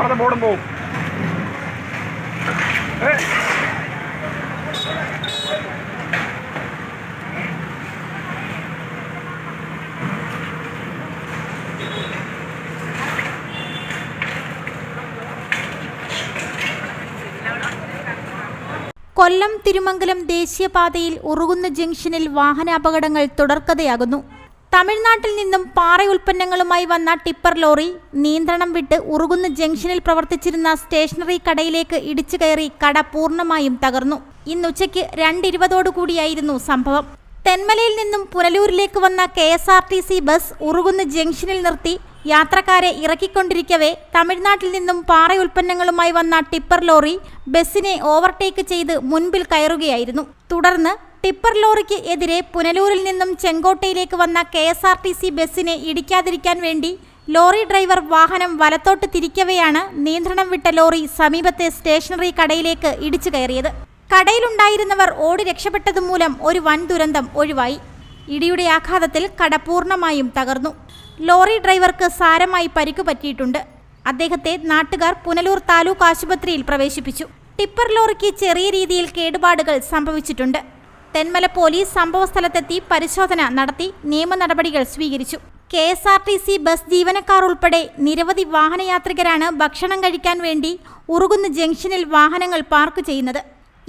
അവിടുത്തെ ബോർഡും പോവും. കൊല്ലം തിരുമംഗലം ദേശീയപാതയിൽ ഉറുകുന്ന ജംഗ്ഷനിൽ വാഹനാപകടങ്ങൾ തുടർക്കഥയാകുന്നു. തമിഴ്നാട്ടിൽ നിന്നും പാറ ഉൽപ്പന്നങ്ങളുമായി വന്ന ടിപ്പർ ലോറി നിയന്ത്രണം വിട്ട് ഉറുകുന്ന ജംഗ്ഷനിൽ പ്രവർത്തിച്ചിരുന്ന സ്റ്റേഷനറി കടയിലേക്ക് ഇടിച്ചു കയറി കട പൂർണമായും തകർന്നു. ഇന്നുച്ചയ്ക്ക് രണ്ടിരുപതോടുകൂടിയായിരുന്നു സംഭവം. തെന്മലയിൽ നിന്നും പുനലൂരിലേക്ക് വന്ന K S R T C bus Urukunnu ജംഗ്ഷനിൽ നിർത്തി. യാത്രക്കാരെ ഇറക്കിക്കൊണ്ടിരിക്കവേ തമിഴ്നാട്ടിൽ നിന്നും പാറ ഉൽപ്പന്നങ്ങളുമായി വന്ന ടിപ്പർ ലോറി ബസ്സിനെ ഓവർടേക്ക് ചെയ്ത് മുൻപിൽ കയറുകയായിരുന്നു. തുടർന്ന് ടിപ്പർ ലോറിക്ക് എതിരെ പുനലൂരിൽ നിന്നും ചെങ്കോട്ടയിലേക്ക് വന്ന K S R T C ബസ്സിനെ ഇടിക്കാതിരിക്കാൻ വേണ്ടി ലോറി ഡ്രൈവർ വാഹനം വലത്തോട്ട് തിരിക്കവെയാണ് നിയന്ത്രണം വിട്ട ലോറി സമീപത്തെ സ്റ്റേഷനറി കടയിലേക്ക് ഇടിച്ചു കയറിയത്. കടയിലുണ്ടായിരുന്നവർ ഓടി രക്ഷപ്പെട്ടതുമൂലം ഒരു വൻ ദുരന്തം ഒഴിവായി. ഇടിയുടെ ആഘാതത്തിൽ കട പൂർണമായും തകർന്നു. ലോറി ഡ്രൈവർക്ക് സാരമായി പരിക്കു പറ്റിയിട്ടുണ്ട്. അദ്ദേഹത്തെ നാട്ടുകാർ പുനലൂർ താലൂക്ക് ആശുപത്രിയിൽ പ്രവേശിപ്പിച്ചു. ടിപ്പർ ലോറിക്ക് ചെറിയ രീതിയിൽ കേടുപാടുകൾ സംഭവിച്ചിട്ടുണ്ട്. തെന്മല പോലീസ് സംഭവസ്ഥലത്തെത്തി പരിശോധന നടത്തി നിയമ നടപടികൾ സ്വീകരിച്ചു. K S R T C bus ജീവനക്കാർ ഉൾപ്പെടെ നിരവധി വാഹനയാത്രികരാണ് ഭക്ഷണം കഴിക്കാൻ വേണ്ടി ഉറുകുന്ന് ജംഗ്ഷനിൽ വാഹനങ്ങൾ പാർക്ക് ചെയ്യുന്നത്.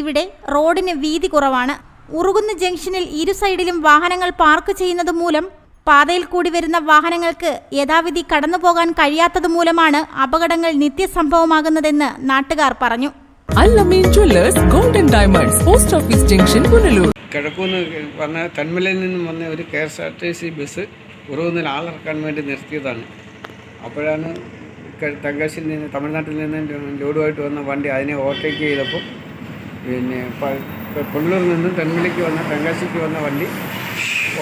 ഇവിടെ റോഡിന് വീതി കുറവാണ്. ഉറുകുന്ന് ജംഗ്ഷനിൽ ഇരു സൈഡിലും വാഹനങ്ങൾ പാർക്ക് ചെയ്യുന്നത് മൂലം പാതയിൽ കൂടി വരുന്ന വാഹനങ്ങൾക്ക് യഥാവിധി കടന്നുപോകാൻ കഴിയാത്തത് മൂലമാണ് അപകടങ്ങൾ നിത്യസംഭവമാകുന്നതെന്ന് നാട്ടുകാർ പറഞ്ഞു. Allameen jewellers golden diamonds post office junction Punalur കിഴക്കൂന്ന് വന്ന തന്മലയിൽ നിന്നും വന്ന ഒരു K S R T C bus ഉറവുന്നിൽ ആളിറക്കാൻ വേണ്ടി നിർത്തിയതാണ്. അപ്പോഴാണ് തെങ്കാശിയിൽ നിന്ന് തമിഴ്നാട്ടിൽ നിന്ന് ലോഡുമായിട്ട് വന്ന വണ്ടി അതിനെ ഓവർടേക്ക് ചെയ്തപ്പോൾ പിന്നെ പുനലൂരിൽ നിന്നും തെന്മലയ്ക്ക് വന്ന തെങ്കാശിക്ക് വന്ന വണ്ടി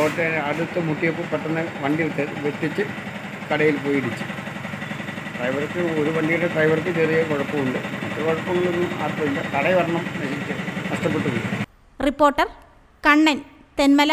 ഓട്ട അടുത്ത് മുട്ടിയപ്പോൾ പെട്ടെന്ന് വണ്ടി വെട്ടിച്ച് കടയിൽ പോയി ഇടിച്ചു. ഡ്രൈവർക്ക് ഒരു വണ്ടിയുടെ ഡ്രൈവർക്ക് ചെറിയ കുഴപ്പമുണ്ട്. കുഴപ്പങ്ങളൊന്നും ആർക്കുമില്ല കട വരണം നശിച്ച് നഷ്ടപ്പെട്ടു റിപ്പോർട്ടർ കണ്ണൻ തെന്മല